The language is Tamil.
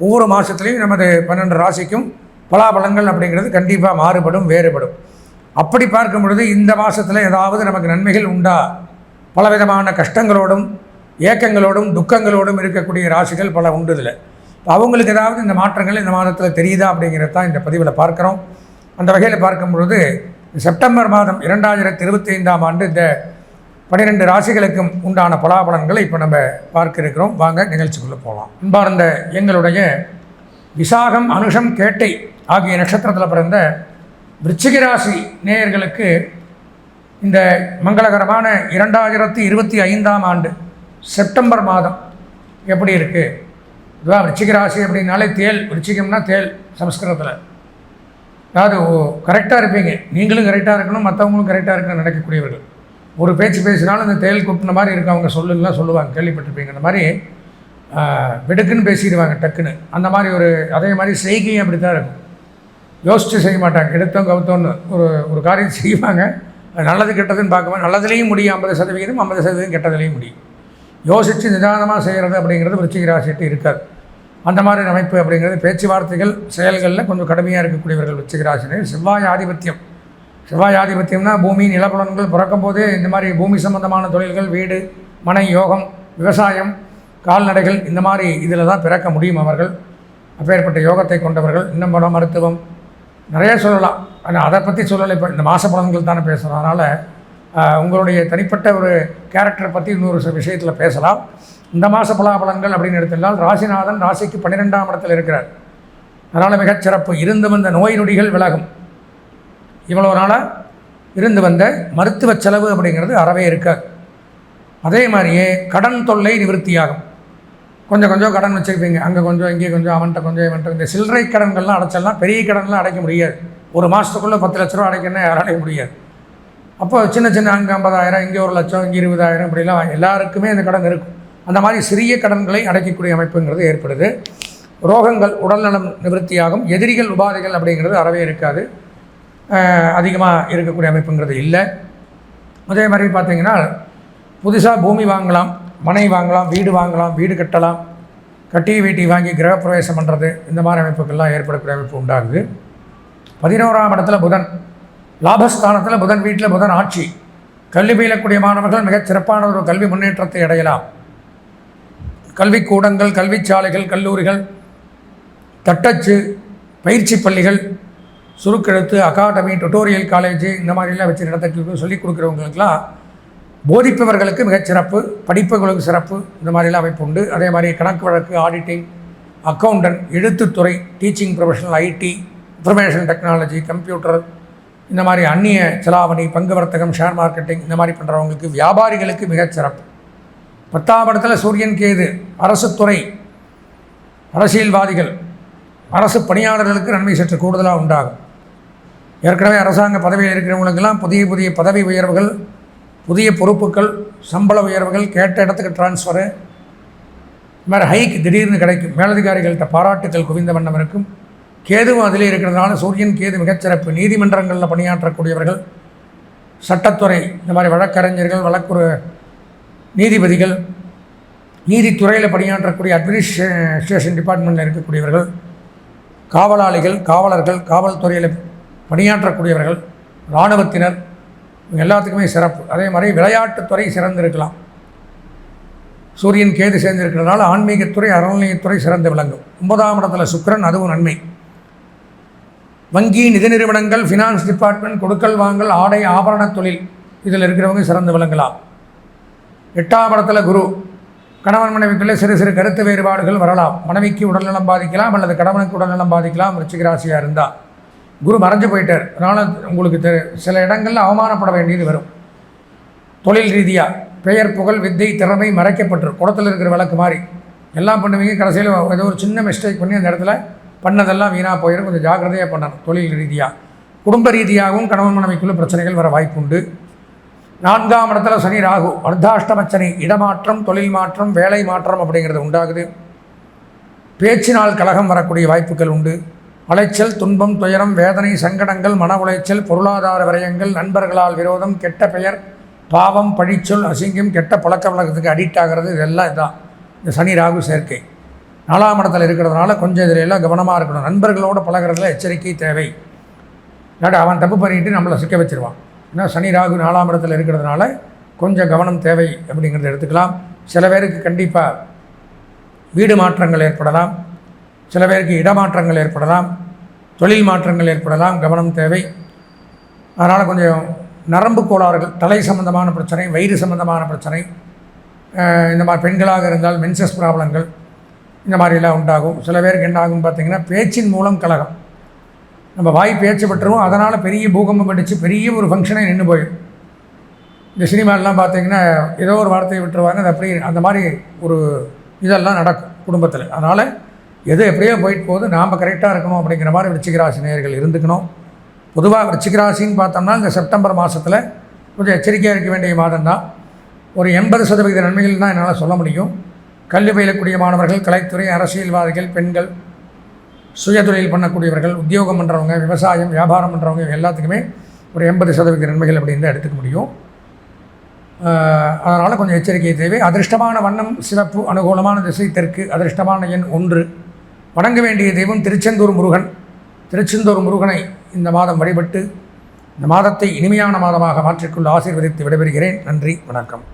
ஒவ்வொரு மாதத்துலேயும் நமது பன்னெண்டு ராசிக்கும் பலாபலங்கள் அப்படிங்கிறது கண்டிப்பாக மாறுபடும் வேறுபடும். அப்படி பார்க்கும் பொழுது இந்த மாதத்தில் ஏதாவது நமக்கு நன்மைகள் உண்டா? பலவிதமான கஷ்டங்களோடும் ஏக்கங்களோடும் துக்கங்களோடும் இருக்கக்கூடிய ராசிகள் பல உண்டு இதில் அவங்களுக்கு ஏதாவது இந்த மாற்றங்கள் இந்த மாதத்தில் தெரியுதா அப்படிங்கிறது தான் இந்த பதிவில் பார்க்குறோம். அந்த வகையில் பார்க்கும் பொழுது செப்டம்பர் மாதம் இரண்டாயிரத்தி இருபத்தி ஐந்தாம் ஆண்டு இந்த பன்னிரெண்டு ராசிகளுக்கும் உண்டான பலாபலன்களை இப்போ நம்ம பார்க்க இருக்கிறோம் வாங்க நிகழ்ச்சிக்குள்ளே போகலாம் அன்பார்ந்த எங்களுடைய விசாகம் அனுஷம் கேட்டை ஆகிய நட்சத்திரத்தில் பிறந்த விருச்சிக ராசி நேயர்களுக்கு இந்த மங்களகரமான இரண்டாயிரத்தி இருபத்தி ஐந்தாம் ஆண்டு செப்டம்பர் மாதம் எப்படி இருக்குது இதுவாக விருச்சிக ராசி அப்படின்னாலே தேல் விருச்சிகம்னா தேல் சமஸ்கிருதத்தில். அதாவது கரெக்டாக இருப்பீங்க. நீங்களும் கரெக்டாக இருக்கணும் மற்றவங்களும் கரெக்டாக இருக்கணும் நினைக்கக்கூடியவர்கள். ஒரு பேச்சு பேசினாலும் இந்த தேல் குட்டின மாதிரி இருக்கவங்க சொல்லுங்கலாம் சொல்லுவாங்க கேள்விப்பட்டிருப்பீங்க அந்த மாதிரி வெடுக்குன்னு பேசிடுவாங்க டக்குன்னு. அந்த மாதிரி ஒரு அதே மாதிரி செய்கையும் அப்படி தான் இருக்கும். யோசித்து செய்ய மாட்டாங்க. எடுத்தோம் கவுத்தோன்னு ஒரு ஒரு காரியம் செய்வாங்க. அது நல்லது கெட்டதுன்னு பார்க்கும்போது நல்லதுலேயும் முடியும். ஐம்பது சதவீதம் ஐம்பது சதவீதம் கெட்டதுலேயும் முடியும். யோசித்து நிதானமாக செய்கிறது அப்படிங்கிறது விருச்சிக ராசிட்டு இருக்காது. அந்த மாதிரி அமைப்பு அப்படிங்கிறது பேச்சுவார்த்தைகள் செயல்களில் கொஞ்சம் கடுமையாக இருக்கக்கூடியவர்கள் விருச்சிக ராசினர் செவ்வாய் ஆதிபத்தியம். செவ்வாயாதிபத்தியம்னா பூமி நிலப்புலன்கள் பிறக்கும் போதே இந்த மாதிரி பூமி சம்பந்தமான தொழில்கள் வீடு மனை யோகம் விவசாயம் கால்நடைகள் இந்த மாதிரி இதில் தான் பிறக்க முடியும் அவர்கள். அப்பேற்பட்ட யோகத்தை கொண்டவர்கள் இன்னும் பல மருத்துவம் நிறைய சொல்லலாம். ஆனால் அதை பற்றி சொல்லலை. இப்போ இந்த மாத பலன்கள் தானே பேசுகிறோம் அதனால் உங்களுடைய தனிப்பட்ட ஒரு கேரக்டரை பற்றி இன்னொரு விஷயத்தில் பேசலாம். இந்த மாத பலாபலன்கள் அப்படின்னு எடுத்திருந்தால் ராசிநாதன் ராசிக்கு பன்னிரெண்டாம் இடத்தில் இருக்கிறார். அதனால் மிகச்சிறப்பு. இருந்து வந்த நோய் நொடிகள் விலகும். இவ்வளோ நாளாக இருந்து வந்த மருத்துவ செலவு அப்படிங்கிறது அறவே இருக்காது அதே மாதிரியே கடன் தொல்லை நிவர்த்தியாகும். கொஞ்சம் கொஞ்சம் கடன் வச்சுருப்பீங்க. அங்கே கொஞ்சம் இங்கே கொஞ்சம் அவன்கிட்ட கொஞ்சம் இவன்ட்ட இந்த சில்லறை கடன்கள்லாம் அடைச்சலாம் பெரிய கடன்லாம் அடைக்க முடியாது. ஒரு மாதத்துக்குள்ளே பத்து லட்ச ரூபா அடைக்கணும் யாராலையும் முடியாது. அப்போ சின்ன சின்ன அங்கே ஐம்பதாயிரம் இங்கே ஒரு லட்சம் இங்கே இருபதாயிரம் இப்படிலாம் எல்லாருக்குமே இந்த கடன் இருக்கும். அந்த மாதிரி சிறிய கடன்களை அடைக்கக்கூடிய அமைப்புங்கிறது ஏற்படுது. ரோகங்கள் உடல்நலம் நிவர்த்தியாகும். எதிரிகள் உபாதைகள் அப்படிங்கிறது அறவே இருக்காது. அதிகமாக இருக்கக்கூடிய அமைப்புங்கிறது இல்லை. அதே மாதிரி பார்த்திங்கன்னா புதுசாக பூமி வாங்கலாம் மனை வாங்கலாம் வீடு வாங்கலாம் வீடு கட்டலாம் கட்டி வீட்டி வாங்கி கிரகப்பிரவேசம் பண்ணுறது இந்த மாதிரி அமைப்புகள்லாம் ஏற்படக்கூடிய அமைப்பு உண்டாகுது. பதினோராம் இடத்துல புதன் லாபஸ்தானத்தில் புதன் வீட்டில் புதன் ஆட்சி. கல்வி பயிலக்கூடிய மாணவர்கள் மிகச் சிறப்பான ஒரு கல்வி முன்னேற்றத்தை அடையலாம். கல்விக்கூடங்கள் கல்விச்சாலைகள் கல்லூரிகள் தட்டச்சு பயிற்சி பள்ளிகள் சுருக்கெழுத்து அகாடமி டுட்டோரியல் காலேஜ் இந்த மாதிரிலாம் வச்சு நடத்த சொல்லிக் கொடுக்குறவங்களுக்கெல்லாம் போதிப்பவர்களுக்கு மிகச்சிறப்பு படிப்புகளுக்கு சிறப்பு இந்த மாதிரிலாம் அமைப்பு உண்டு. அதே மாதிரி கணக்கு வழக்கு auditing accountant எழுத்துத்துறை teaching professional IT information technology computer இந்த மாதிரி அந்நிய செலாவணி பங்கு வர்த்தகம் ஷேர் மார்க்கெட்டிங் இந்த மாதிரி பண்ணுறவங்களுக்கு வியாபாரிகளுக்கு மிகச்சிறப்பு பத்தாம் இடத்துல சூரியன் கேது அரசு துறை அரசியல்வாதிகள் அரசு பணியாளர்களுக்கு நன்மை சற்று கூடுதலாக உண்டாகும். ஏற்கனவே அரசாங்க பதவியில் இருக்கிறவங்களுக்கெல்லாம் புதிய புதிய பதவி உயர்வுகள் புதிய பொறுப்புகள் சம்பள உயர்வுகள் கேட்ட இடத்துக்கு டிரான்ஸ்ஃபரு இது மாதிரி ஹைக் திடீர்னு கிடைக்கும். மேலதிகாரிகள்கிட்ட பாராட்டுக்கள் குவிந்த வண்ணம் இருக்கும். கேதுவும் அதிலே இருக்கிறதுனால சூரியன் கேது மிகச்சிறப்பு. நீதிமன்றங்களில் பணியாற்றக்கூடியவர்கள் சட்டத்துறை இந்த மாதிரி வழக்கறிஞர்கள் வழக்குறு நீதிபதிகள் நீதித்துறையில் பணியாற்றக்கூடிய அட்மினிஸ்ட்ரேஷன் டிபார்ட்மெண்ட்டில் இருக்கக்கூடியவர்கள் காவலாளிகள் காவலர்கள் காவல்துறையில் பணியாற்றக்கூடியவர்கள் இராணுவத்தினர் இவங்க எல்லாத்துக்குமே சிறப்பு. அதே மாதிரி விளையாட்டுத்துறை சிறந்திருக்கலாம். சூரியன் கேது சேர்ந்திருக்கிறதுனால ஆன்மீகத்துறை அறநிலையத்துறை சிறந்து விளங்கும். ஒன்பதாம் இடத்துல சுக்கிரன் அதுவும் நன்மை. வங்கி நிதி நிறுவனங்கள் ஃபினான்ஸ் டிபார்ட்மெண்ட் கொடுக்கல் வாங்கல் ஆடை ஆபரண தொழில் இதில் இருக்கிறவங்க சிறந்து விளங்கலாம். எட்டாம் இடத்துல குரு. கணவன் மனைவிக்குள்ளே சிறு சிறு கருத்து வேறுபாடுகள் வரலாம். மனைவிக்கு உடல்நலம் பாதிக்கலாம் அல்லது கணவனுக்கு உடல்நலம் பாதிக்கலாம் ரிச்சிகராசியாக இருந்தால் குரு மறைஞ்சு போயிட்டார். அதனால் உங்களுக்கு தெ சில இடங்களில் அவமானப்பட வேண்டியது வரும். தொழில் ரீதியாக பெயர் புகழ் வித்தை திறமை மறைக்கப்பட்டிரும் குளத்தில் இருக்கிற விளக்கு மாதிரி. எல்லாம் பண்ணுவீங்க. கடைசியில் ஏதோ ஒரு சின்ன மிஸ்டேக் பண்ணி அந்த இடத்துல பண்ணதெல்லாம் வீணாக போயிடும் கொஞ்சம் ஜாக்கிரதையாக பண்ணணும். தொழில் ரீதியாக குடும்ப ரீதியாகவும் கணவன் மனைவிக்குள்ள பிரச்சனைகள் வர வாய்ப்புண்டு. நான்காம் இடத்துல சனி ராகு. அர்த்தாஷ்டம சனி இடமாற்றம் தொழில் மாற்றம் வேலை மாற்றம் அப்படிங்கிறது உண்டாகுது. பேச்சினால் கழகம் வரக்கூடிய வாய்ப்புகள் உண்டு. அலைச்சல் துன்பம் துயரம் வேதனை சங்கடங்கள் மன உளைச்சல் பொருளாதார விரயங்கள் நண்பர்களால் விரோதம் கெட்ட பெயர் பாவம் பழிச்சொல் அசிங்கம் கெட்ட பழக்க வழக்கத்துக்கு அடிக்ட் ஆகிறது இதெல்லாம் இதுதான். இந்த சனி ராகு சேர்க்கை. நாலாம் இடத்துல இருக்கிறதுனால கொஞ்சம் இதில் எல்லாம் கவனமாக இருக்கணும். நண்பர்களோடு பழகிறதுல எச்சரிக்கை தேவை. இல்லாட்டி அவன் தப்பு பண்ணிட்டு நம்மளை சிக்க வச்சிருவான். ஏன்னா சனி ராகு நாலாம் இடத்துல இருக்கிறதுனால கொஞ்சம் கவனம் தேவை அப்படிங்கிறத எடுத்துக்கலாம். சில பேருக்கு கண்டிப்பாக வீடு மாற்றங்கள் ஏற்படலாம். சில பேருக்கு இடமாற்றங்கள் ஏற்படலாம் தொழில் மாற்றங்கள் ஏற்படலாம் கவனம் தேவை. அதனால் கொஞ்சம் நரம்பு கோளாறுகள் தலை சம்பந்தமான பிரச்சனை வயிறு சம்பந்தமான பிரச்சனை இந்த மாதிரி பெண்களாக இருந்தால் மென்சஸ் ப்ராப்ளங்கள் இந்த மாதிரிலாம் உண்டாகும். சில பேருக்கு என்ன ஆகும் பார்த்தீங்கன்னா பேச்சின் மூலம் கலகம். நம்ம வாய் பேச்சு பட்டுருவோம் அதனால் பெரிய பூகம்பம் அடித்து பெரிய ஒரு ஃபங்க்ஷனே நின்று போயிடும். இந்த சினிமாலெலாம் பார்த்தீங்கன்னா ஏதோ ஒரு வார்த்தையை விட்டுருவாங்க அது அப்படி அந்த மாதிரி ஒரு இதெல்லாம் நடக்கும் குடும்பத்தில். அதனால் எது எப்படியோ போயிட்டு போகுது. நாம் கரெக்டாக இருக்கணும் அப்படிங்கிற மாதிரி விருச்சிகராசி நேர்கள் இருந்துக்கணும். பொதுவாக விருச்சிகராசின்னு பார்த்தோம்னா இந்த செப்டம்பர் மாதத்தில் கொஞ்சம் எச்சரிக்கையாக இருக்க வேண்டிய மாதம் தான். ஒரு எண்பது சதவீத நன்மைகள் தான் என்னால் சொல்ல முடியும். கல்வி பயிலக்கூடிய மாணவர்கள் கலைத்துறை அரசியல்வாதிகள் பெண்கள் சுயதொழில் பண்ணக்கூடியவர்கள் உத்தியோகம் பண்ணுறவங்க விவசாயம் வியாபாரம் பண்ணுறவங்க எல்லாத்துக்குமே ஒரு எண்பது சதவீத நன்மைகள் அப்படின்னு தான் எடுத்துக்க முடியும். அதனால் கொஞ்சம் எச்சரிக்கை தேவை. அதிர்ஷ்டமான வண்ணம் சிவப்பு அனுகூலமான திசை தெற்கு. அதிர்ஷ்டமான எண் ஒன்று. வணங்க வேண்டிய தெய்வம் திருச்செந்தூர் முருகன். திருச்செந்தூர் முருகனை இந்த மாதம் வழிபட்டு இந்த மாதத்தை இனிமையான மாதமாக மாற்றிக்கொள்ள ஆசீர்வதித்து விடைபெறுகிறேன். நன்றி வணக்கம்.